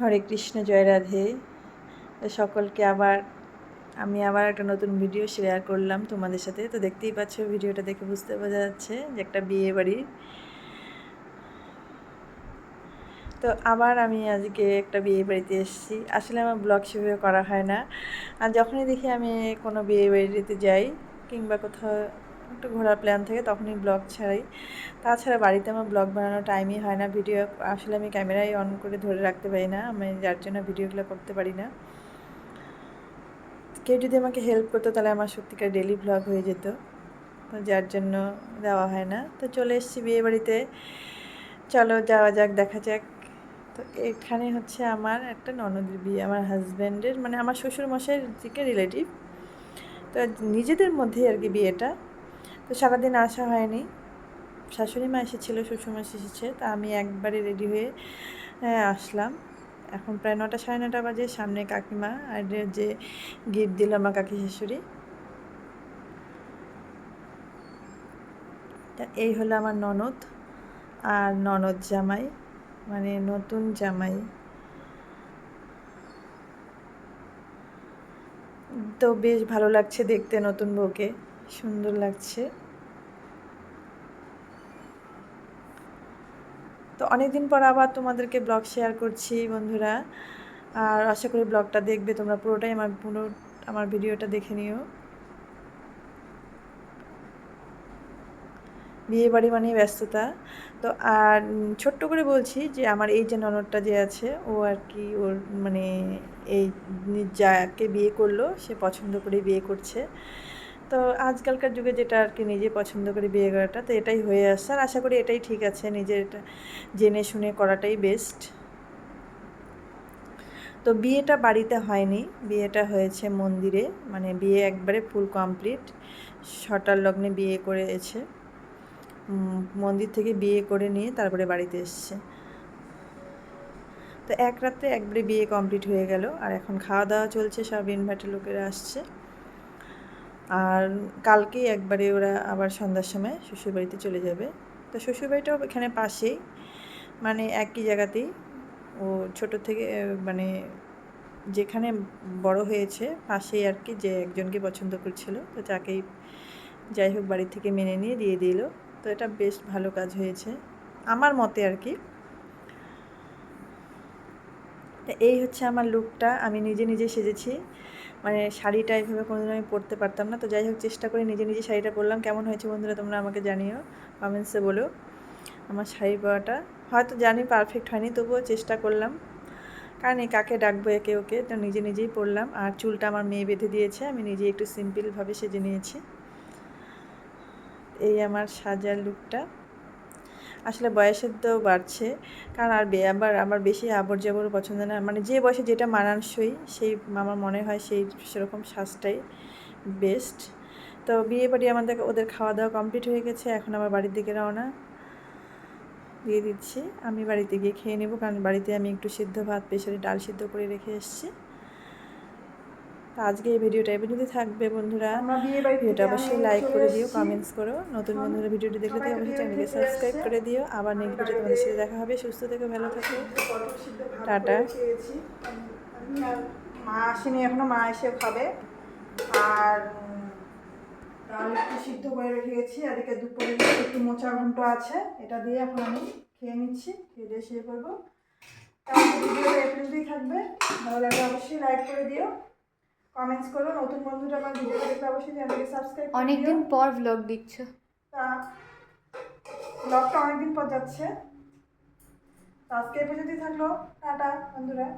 হরে কৃষ্ণ, জয় রাধে। সকলকে আবার আমি আবার একটা নতুন ভিডিও শেয়ার করলাম তোমাদের সাথে। তো দেখতেই পাচ্ছ ভিডিওটা দেখে বুঝতে বোঝা যাচ্ছে যে একটা বিয়ে বাড়ি। তো আবার আমি আজকে একটা বিয়ে বাড়িতে এসেছি। আসলে আমার ব্লগ সেভাবে করা হয় না। আর যখনই দেখি আমি কোনো বিয়ে বাড়িতে যাই কিংবা কোথাও একটু ঘোরার প্ল্যান থাকে, তখনই ব্লগ ছাড়াই। তাছাড়া বাড়িতে আমার ব্লগ বানানোর টাইমই হয় না ভিডিও আসলে আমি ক্যামেরাই অন করে ধরে রাখতে পারি না, আমি যার জন্য ভিডিওগুলো করতে পারি না। কেউ যদি আমাকে হেল্প করতো, তাহলে আমার সত্যিকার ডেলি ব্লগ হয়ে যেত যার জন্য দেওয়া হয় না। তো চলে এসেছি বিয়ে বাড়িতে। চলো যাওয়া যাক, দেখা যাক। তো এখানে হচ্ছে আমার একটা ননদের বিয়ে, আমার হাজব্যান্ডের মানে আমার শ্বশুর মশাইয়ের দিকে রিলেটিভ তো নিজেদের মধ্যেই আর কি বিয়েটা। তো সারাদিন আসা হয়নি। শাশুড়ি মা এসেছিল শ্বশুরমা এসেছে তা আমি একবারে রেডি হয়ে হ্যাঁ, আসলাম। এখন প্রায় নটা সাড়ে নটা বাজে সামনে কাকিমা আর যে গিফট দিল আমার কাকি শাশুড়ি। তা এই হলো আমার ননদ আর ননদ জামাই মানে নতুন জামাই। তো বেশ ভালো লাগছে দেখতে নতুন বউকে সুন্দর লাগছে। তো অনেক দিন পর আবার তোমাদেরকে ব্লগ শেয়ার করছি, বন্ধুরা। আর আশা করি ব্লগটা দেখবে, তোমরা পুরোটাই আমার পুরো, আমার ভিডিওটা দেখে নিও। বিয়ে বাড়ি মানেই ব্যস্ততা। তো আর ছোট্ট করে বলছি যে, আমার এই যে ননদটা যে আছে, ও আর কি ওর মানে এই, যাকে বিয়ে করল, সে পছন্দ করে বিয়ে করছে। তো আজকালকার যুগে যেটা আর কি নিজে পছন্দ করে বিয়ে করাটা, তো এটাই হয়ে আসছে। আর আশা করি এটাই ঠিক আছে, নিজের এটা জেনে শুনে করাটাই বেস্ট তো বিয়েটা বাড়িতে হয়নি, বিয়েটা হয়েছে মন্দিরে মানে বিয়ে একবারে ফুল কমপ্লিট ছটার লগ্নে বিয়ে করেছে। মন্দির থেকে বিয়ে করে নিয়ে তারপরে বাড়িতে এসছে। তো এক রাত্রে একবারে বিয়ে কমপ্লিট হয়ে গেল। আর এখন খাওয়া দাওয়া চলছে, সব ইনভার্টার লোকেরা আসছে। আর কালকেই একবারে ওরা আবার সন্ধ্যার সময় শ্বশুরবাড়িতে চলে যাবে। তো শ্বশুরবাড়িটাও এখানে পাশেই মানে একই জায়গাতেই। ও ছোট থেকে মানে যেখানে বড় হয়েছে পাশেই আর কি যে একজনকে পছন্দ করছিল। তো তাকেই যাই হোক বাড়ি থেকে মেনে নিয়ে দিয়ে দিল। তো এটা বেশ ভালো কাজ হয়েছে, আমার মতে আর কি। এই হচ্ছে আমার লুকটা, আমি নিজে নিজে সেজেছি। মানে শাড়িটা এইভাবে কোনোদিন আমি পরতে পারতাম না। তো যাই হোক, চেষ্টা করে নিজে নিজে শাড়িটা পরলাম। কেমন হয়েছে বন্ধুরা তোমরা আমাকে জানিও কমেন্টসে বলো। আমার শাড়ি পরাটা হয়তো জানি পারফেক্ট হয়নি, তবুও চেষ্টা করলাম। কারণ এই কাকে ডাকবো একে ওকে, তো নিজে নিজেই পরলাম। আর চুলটা আমার মেয়ে বেঁধে দিয়েছে, আমি নিজে একটু সিম্পলভাবে সেজে নিয়েছি। এই আমার সাজার লুকটা আসলে বয়সের তো বাড়ছে। কারণ আর আবার আমার বেশি আবর জাবর পছন্দ না। মানে যে বয়সে যেটা মানানসই, সেই আমার মনে হয় সেই সেরকম সাজটাই বেস্ট তো বিয়ে বাড়ি আমাদের ওদের খাওয়া দাওয়া কমপ্লিট হয়ে গেছে। এখন আমার বাড়ির দিকে রওনা দিয়ে দিচ্ছি। আমি বাড়িতে গিয়ে খেয়ে নেব। কারণ বাড়িতে আমি একটু সিদ্ধ ভাত প্রেশারে ডাল সিদ্ধ করে রেখে এসেছি। তো আজকে এই ভিডিওটা যদি থাকবে বন্ধুরা। ভিডিওটা অবশ্যই লাইক করে দিও কমেন্টস করো। নতুন বন্ধুরা ভিডিওটি দেখলে তো অবশ্যই চ্যানেলকে সাবস্ক্রাইব করে দিও। আবার নেক্সট ভিডিও তোমাদের সাথে দেখা হবে। সুস্থ থেকে ভালো থাকো। টাটা। মা আসেনি এখনও মা এসে খাবে। আর ডাল একটু সিদ্ধ করে রেখে গেছি আর এদিকে দুপুরে একটু মোচা ঘন্ট আছে এটা দিয়ে এখন আমি খেয়ে নিচ্ছি খেয়ে দিয়ে শুয়ে পড়ব। তাহলে ভিডিওটা এপ্রিলতেই থাকবে। ভালো লাগলে অবশ্যই লাইক করে দিও। কমেন্টস করো নতুন বন্ধুরা আমার ভিডিও দেখলে অবশ্যই চ্যানেলকে সাবস্ক্রাইব করে অনেকদিন পর ব্লগ দেখছ। তা ব্লগটা অনেকদিন পর যাচ্ছে। আজকে এই পর্যন্তই থাকল। টাটা বন্ধুরা।